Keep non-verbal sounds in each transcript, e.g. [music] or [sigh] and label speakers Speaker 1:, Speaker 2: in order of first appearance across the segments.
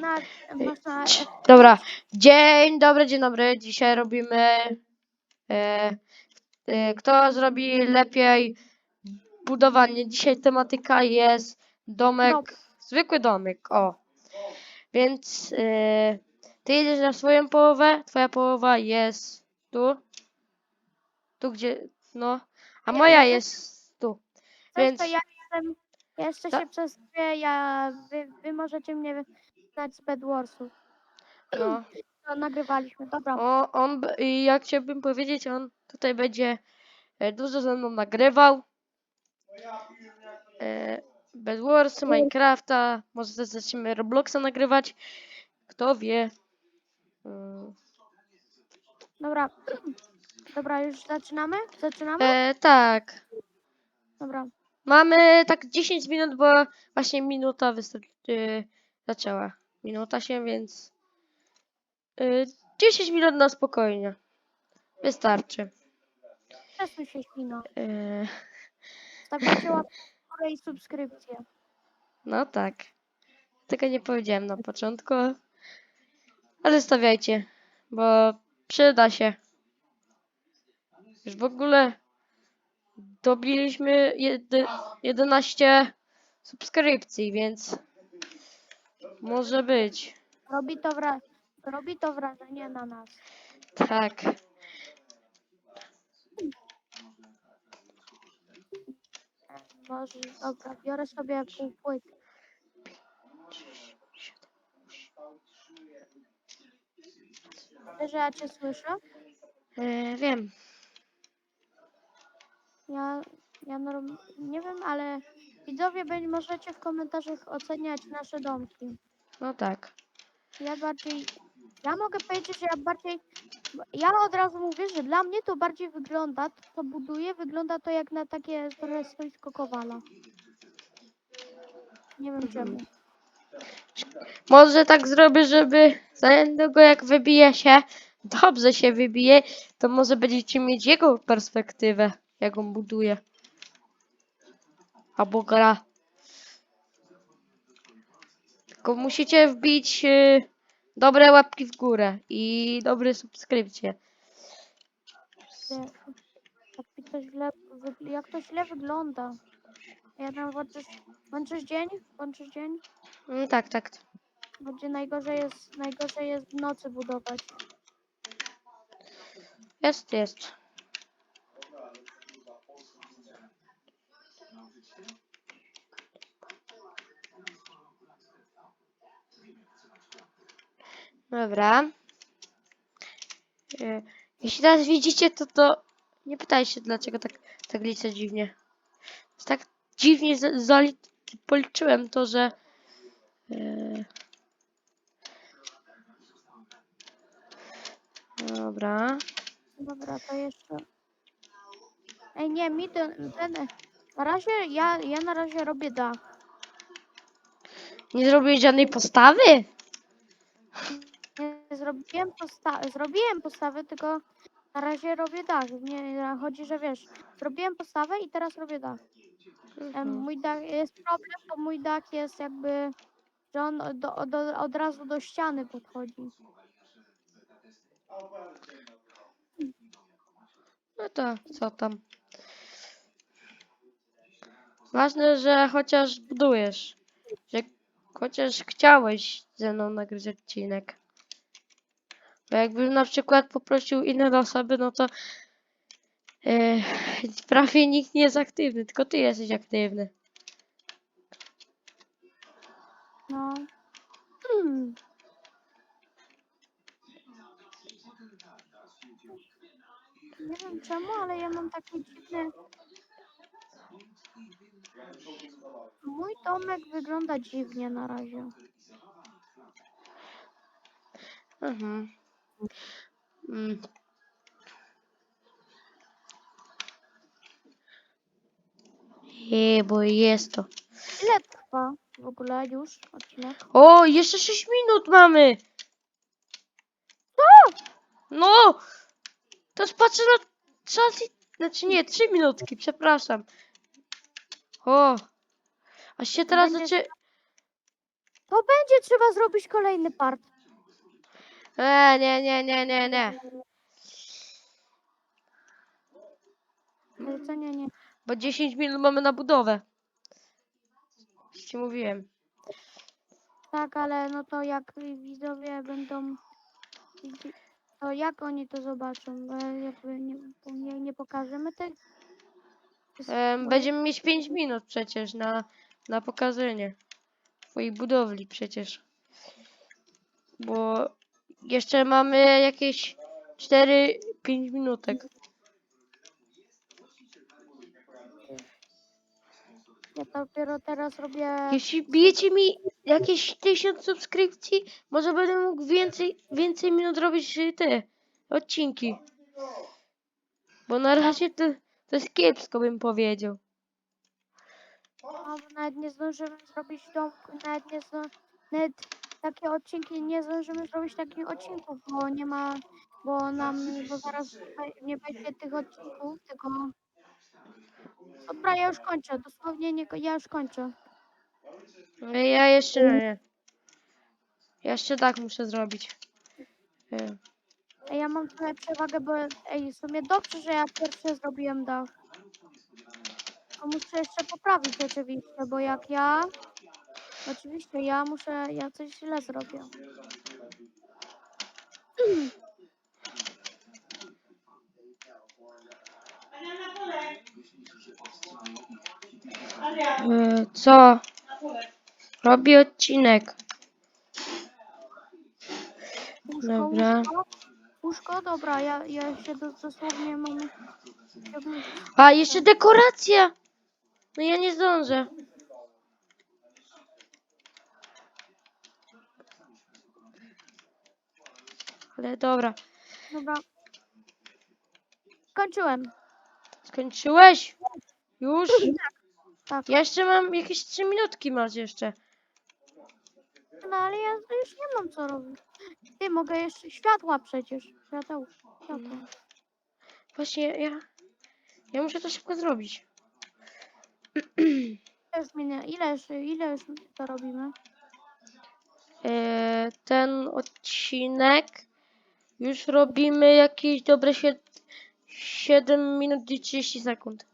Speaker 1: na.
Speaker 2: Dobra, dzień dobry, dzień dobry. Dzisiaj robimy. E, e, kto zrobi lepiej budowanie? Dzisiaj tematyka jest domek,
Speaker 1: Dom.
Speaker 2: zwykły domek. O. Więc e, ty jedziesz na swoją połowę, twoja połowa jest tu. Tu gdzie. No. A
Speaker 1: Ja-
Speaker 2: moja
Speaker 1: ja-
Speaker 2: jest tu. Więc.
Speaker 1: ja jestem, jeszcze się przedstawię, ja, wy, wy możecie mnie znać z Bedwarsów. [clears throat]
Speaker 2: No.
Speaker 1: To nagrywaliśmy, dobra.
Speaker 2: O, on, jak chciałbym powiedzieć, on tutaj będzie e, dużo ze mną nagrywał. E, Bed Wars, Minecrafta, może też zaczniemy Robloxa nagrywać. Kto wie. Mm,
Speaker 1: Dobra. [clears throat] Dobra, już zaczynamy? Zaczynamy?
Speaker 2: E, tak.
Speaker 1: Dobra.
Speaker 2: Mamy tak 10 minut, bo właśnie minuta wystarczy, zaczęła. Minuta się, więc e, 10 minut na spokojnie. Wystarczy.
Speaker 1: Przesuń się śpino.
Speaker 2: E,
Speaker 1: Stawiacie łapkę [laughs] i subskrypcję.
Speaker 2: No tak. Tego nie powiedziałem na początku. Ale stawiajcie, bo przyda się. Już w ogóle dobiliśmy jedy, 11 subskrypcji, więc może być.
Speaker 1: Robi to, wra... Robi to wrażenie na nas.
Speaker 2: Tak.
Speaker 1: Może, dobra, biorę sobie pół płyty. Wiesz, że ja cię słyszę?
Speaker 2: E, wiem.
Speaker 1: Ja, ja norm... nie wiem, ale widzowie będzie możecie w komentarzach oceniać nasze domki.
Speaker 2: No tak.
Speaker 1: Ja bardziej, ja mogę powiedzieć, że ja bardziej, ja od razu mówię, że dla mnie to bardziej wygląda, to co buduję, wygląda to jak na takie trochę stoisko Kowala. Nie wiem czemu.
Speaker 2: Może tak zrobię, żeby za niedługo jak wybije się, dobrze się wybije, to może będziecie mieć jego perspektywę, jak on buduje. Albo gra. Tylko musicie wbić y, dobre łapki w górę i dobre subskrypcje.
Speaker 1: Jak, to źle, jak to źle wygląda. Ja tam włączysz, włączysz dzień? Włączysz dzień?
Speaker 2: Mm, tak, tak.
Speaker 1: Będzie najgorzej jest, najgorzej jest w nocy budować.
Speaker 2: Jest, jest. Dobra. E, Jeśli teraz widzicie, to to nie pytaj się, dlaczego tak, tak liczę dziwnie. Jest Tak dziwnie policzyłem to, że e, Dobra.
Speaker 1: Dobra, to jeszcze. Ej, nie, mi ten, ten. Na razie ja, ja na razie robię dach.
Speaker 2: Nie zrobiłeś żadnej postawy?
Speaker 1: Zrobiłem posta zrobiłem postawę, tylko na razie robię dach. Nie chodzi, że wiesz, zrobiłem postawę i teraz robię dach.
Speaker 2: Mhm.
Speaker 1: Mój dach jest problem, bo mój dach jest jakby, że on do, do, od razu do ściany podchodzi.
Speaker 2: No to co tam? Ważne, że chociaż budujesz. Że chociaż chciałeś ze mną nagrać odcinek. Bo jakbym na przykład poprosił inne osoby, no to e, prawie nikt nie jest aktywny, tylko ty jesteś aktywny.
Speaker 1: No. Hmm. Nie wiem czemu, ale ja mam taki dziwny. Mój domek wygląda dziwnie na razie.
Speaker 2: Mhm. Mm. Je, bo jest to.
Speaker 1: Ile trwa w ogóle już odcinek?
Speaker 2: O, jeszcze 6 minut mamy! Co? No! To już patrzę na czas i... Znaczy nie, 3 minutki, przepraszam. O! A się teraz
Speaker 1: Będziesz-
Speaker 2: zaczę...
Speaker 1: To będzie trzeba zrobić kolejny part.
Speaker 2: E, nie, nie, nie, nie, nie.
Speaker 1: Ale co nie, nie.
Speaker 2: Bo 10 minut mamy na budowę. Już ci mówiłem.
Speaker 1: Tak, ale no to jak widzowie będą... To jak oni to zobaczą? Bo jakby nie, nie, nie pokażemy tych...
Speaker 2: Em, będziemy mieć 5 minut przecież na, na pokazanie twojej budowli przecież. Bo jeszcze mamy jakieś 4-5 minutek.
Speaker 1: Ja dopiero teraz robię...
Speaker 2: Jeśli bijecie mi jakieś 1000 subskrypcji, może będę mógł więcej, więcej minut robić te odcinki. Bo na razie to, to jest kiepsko bym powiedział.
Speaker 1: No, nawet nie zdążymy zrobić dom, nawet nie zdążymy, nawet takie odcinki nie zdążymy zrobić takich odcinków, bo nie ma, bo nam, bo zaraz nie będzie tych odcinków, tylko... Dobra, ja już kończę, dosłownie nie, ja już kończę.
Speaker 2: Ja jeszcze nie. Ja Jeszcze tak muszę zrobić.
Speaker 1: Ej, ja mam trochę przewagę, bo ej, w sumie dobrze, że ja pierwszy zrobiłem dach. To muszę jeszcze poprawić oczywiście, bo jak ja... Oczywiście, ja muszę, ja coś źle zrobię.
Speaker 2: e, Co? Robię odcinek.
Speaker 1: Łóżko,
Speaker 2: Dobra.
Speaker 1: łóżko, łóżko, dobra, ja, ja się do, dosłownie mam... jakby-
Speaker 2: A, jeszcze dekoracja! No ja nie zdążę. Ale dobra.
Speaker 1: Dobra. Skończyłem.
Speaker 2: Skończyłeś? Już?
Speaker 1: Tak.
Speaker 2: Ja jeszcze mam jakieś 3 minutki masz jeszcze.
Speaker 1: No ale ja już nie mam co robić. Ty, mogę jeszcze... Światła przecież. Świateł. Światła.
Speaker 2: Właśnie ja... Ja muszę to szybko zrobić. [clears throat]
Speaker 1: Ile już minie, ile już, ile już to robimy?
Speaker 2: E, ten odcinek już robimy jakieś dobre 7 minut i 30 sekund.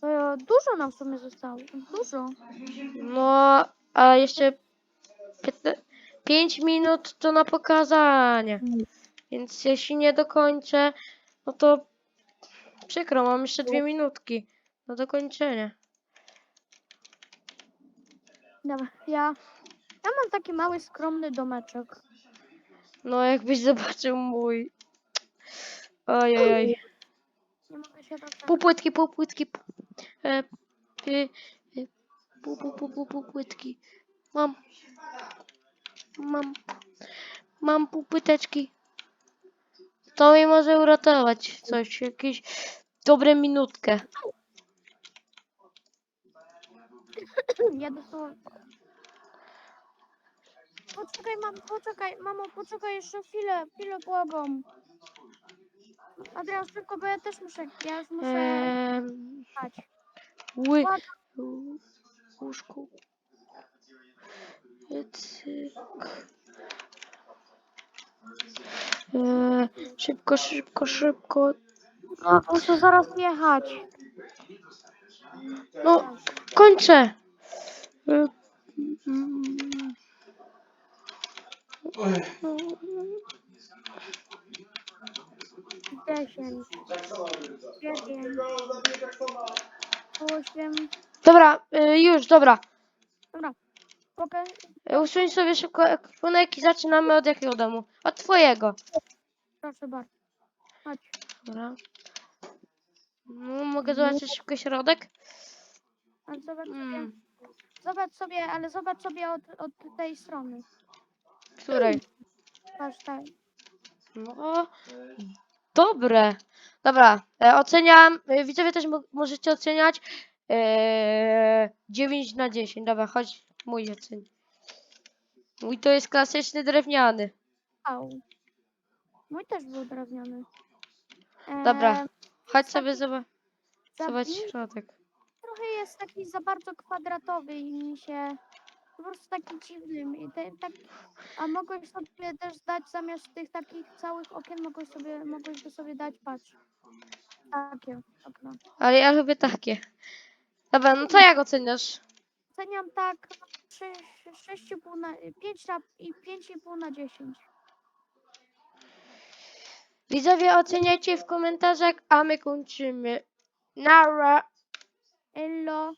Speaker 1: To dużo nam w sumie zostało. Dużo.
Speaker 2: No, a jeszcze 5 minut to na pokazanie. Więc jeśli nie dokończę, no to przykro, mam jeszcze dwie minutki do dokończenia.
Speaker 1: Dobra, ja... Ja mam taki mały, skromny domeczek.
Speaker 2: No, jakbyś zobaczył mój. Ojej.
Speaker 1: Nie mogę się doczekać.
Speaker 2: Półpłytki, półpłytki. E, e, e, pół, pół, pół, pół. Mam. Mam. Mam półpłyteczki. To mi może uratować coś, jakieś dobre minutkę.
Speaker 1: Ja dosłownie... Poczekaj, mam, poczekaj, mamo, poczekaj jeszcze chwilę, chwilę błagam. Adrian, szybko, bo ja też muszę, ja już muszę
Speaker 2: Ehm,
Speaker 1: spać.
Speaker 2: ły, łóżko. Cyk. Eee, szybko, szybko, szybko.
Speaker 1: No, muszę zaraz jechać.
Speaker 2: No, kończę. E, mm,
Speaker 1: Dziesięć, dziewięć, osiem.
Speaker 2: Dobra, e, już, dobra.
Speaker 1: Dobra, mogę?
Speaker 2: E, Usuń sobie szybko ekwipunek i zaczynamy od jakiego domu? Od twojego.
Speaker 1: Proszę bardzo. Chodź.
Speaker 2: Dobra. No, mogę zobaczyć szybko środek?
Speaker 1: Zobacz sobie,
Speaker 2: Mm,
Speaker 1: zobacz sobie, ale zobacz sobie od, od tej strony.
Speaker 2: Której? No, dobre. Dobra, e, oceniam. E, widzowie też mo- możecie oceniać. E, 9 na 10. Dobra, chodź, mój ocen. Mój to jest klasyczny drewniany.
Speaker 1: Au. Mój też był drewniany. E,
Speaker 2: Dobra, chodź
Speaker 1: taki
Speaker 2: sobie zobacz
Speaker 1: mi
Speaker 2: środek.
Speaker 1: Trochę jest taki za bardzo kwadratowy i mi się... po prostu taki dziwny. I te, tak, a mogłeś sobie też dać zamiast tych takich całych okien, mogłeś sobie, mogłeś by sobie dać, patrz. Takie okno.
Speaker 2: Ale ja lubię takie. Dobra, no co jak oceniasz?
Speaker 1: Oceniam tak 6,5 na 5 na i 5,5 na 10.
Speaker 2: Widzowie oceniajcie w komentarzach, a my kończymy. Nara!
Speaker 1: Ello.